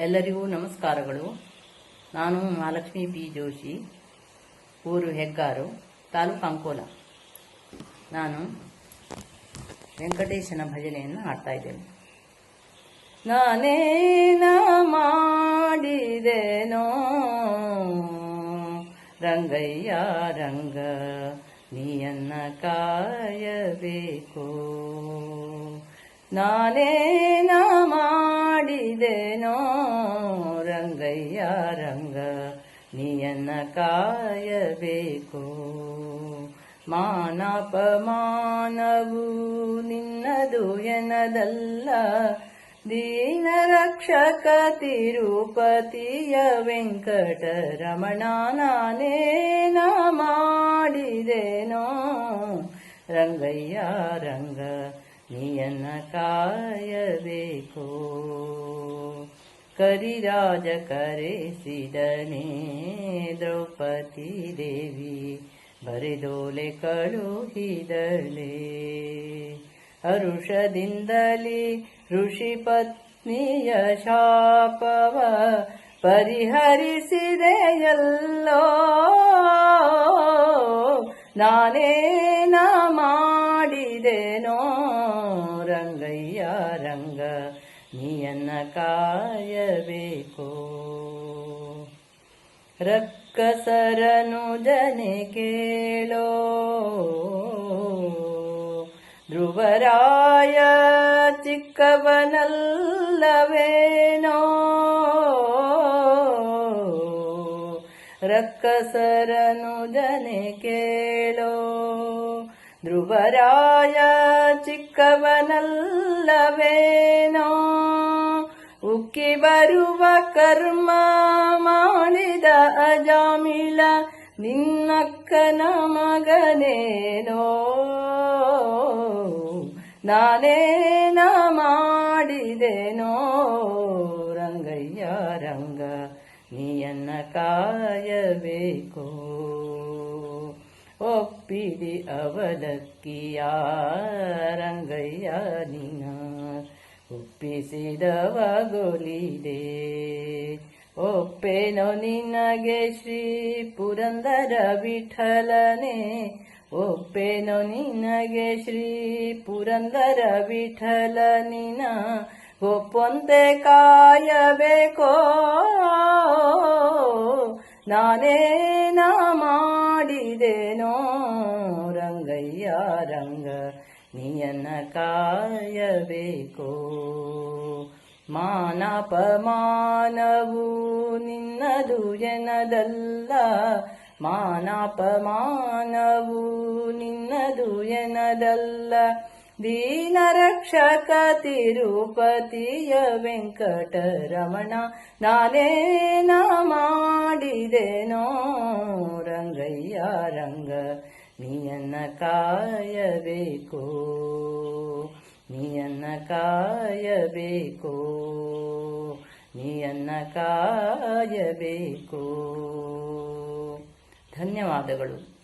ಎಲ್ಲರಿಗೂ ನಮಸ್ಕಾರಗಳು. ನಾನು ಮಹಾಲಕ್ಷ್ಮಿ ಪಿ ಜೋಶಿ, ಊರು ಹೆಗ್ಗಾರು, ತಾಲೂಕು ಅಂಕೋಲ. ನಾನು ವೆಂಕಟೇಶನ ಭಜನೆಯನ್ನು ಹಾಡ್ತಾ ಇದ್ದೇನೆ. ನಾನೇನ ಮಾಡಿದೆನೋ? ರಂಗಯ್ಯ, ರಂಗ, ನೀಯನ್ನ ಕಾಯಬೇಕು. ನಾನೇನ ರಂಗ ನೀಯನ್ನ ಕಾಯಬೇಕು. ಮಾನಪಮಾನವು ನಿನ್ನದು ಎನದಲ್ಲ ದೀನ ರಕ್ಷಕ ತಿರುಪತಿಯ ವೆಂಕಟರಮಣ ನಾನೇನ ಮಾಡಿದೆನೋ ರಂಗಯ್ಯ, ರಂಗ ನೀಯನ್ನ ಕಾಯಬೇಕು. ಕರಿರಾಜ ಕರೆಸಿದನೇ ದ್ರೌಪದಿ ದೇವಿ, ಬರೆದೋಲೆ ಕಳುಹಿದಳೆ. ಹರುಷದಿಂದಲೇ ಋಷಿ ಪತ್ನಿಯ ಶಾಪವ ಪರಿಹರಿಸಿದೆಯಲ್ಲೋ ನಾನೇನ ಮಾಡಿದೆನೋ ರಂಗಯ್ಯ ರಂಗ ನೀಯನ್ನ ಕಾಯಬೇಕು. ರಕ್ಕಸರನು ಜನೆ ಕೇಳೋ. ಧ್ರುವರಾಯ ಚಿಕ್ಕವನಲ್ಲವೇನೋ. ರಕ್ಕಸರನು ಜನೆ ಕೇಳೋ. ಧ್ರುವರಾಯ ಚಿಕ್ಕವನಲ್ಲವೇನೋ? ಉಕ್ಕಿ ಬರುವ ಕರ್ಮ ಮಾಡಿದ ಅಜಾಮಿಳ ನಿನ್ನಕ್ಕನ ಮಗನೇನೋ? ನಾನೇನ ಮಾಡಿದೆನೋ? ರಂಗಯ್ಯ ರಂಗ ನೀಯನ್ನ ಕಾಯಬೇಕು. ಒಪ್ಪಿದಿ ಅವಲಕ್ಕಿಯ ರಂಗಯ್ಯ ನಿನ ಒಪ್ಪಿಸಿದವಗೊಲಿದೆ ಒಪ್ಪೇನೋ ನಿನಗೆ ಶ್ರೀ ಪುರಂದರ ವಿಠಲನೆ? ಒಪ್ಪೇನೋ ನಿನಗೆ ಶ್ರೀ ಪುರಂದರ ವಿಠಲನಿನ? ಒಪ್ಪೊಂದೆ ಕಾಯಬೇಕೋ? ನಾನೇನ ಮಾಡಿದೆನೋ ರಂಗಯ್ಯ, ರಂಗ ನೀಯನ್ನ ಕಾಯಬೇಕು? ಮಾನಪಮಾನವು ನಿನ್ನದು ಎನದಲ್ಲ, ಮಾನಪಮಾನವು ನಿನ್ನದು ಎನದಲ್ಲ. ದೀನ ರಕ್ಷಕ ತಿರುಪತಿಯ ವೆಂಕಟರಮಣ ನಾನೇನ ಮಾಡಿದೆನೋ ರಂಗಯ್ಯ ರಂಗ ನೀಯನ್ನ ಕಾಯಬೇಕು. ನೀಯನ್ನ ಕಾಯಬೇಕು. ನೀಯನ್ನ ಕಾಯಬೇಕು. ಧನ್ಯವಾದಗಳು.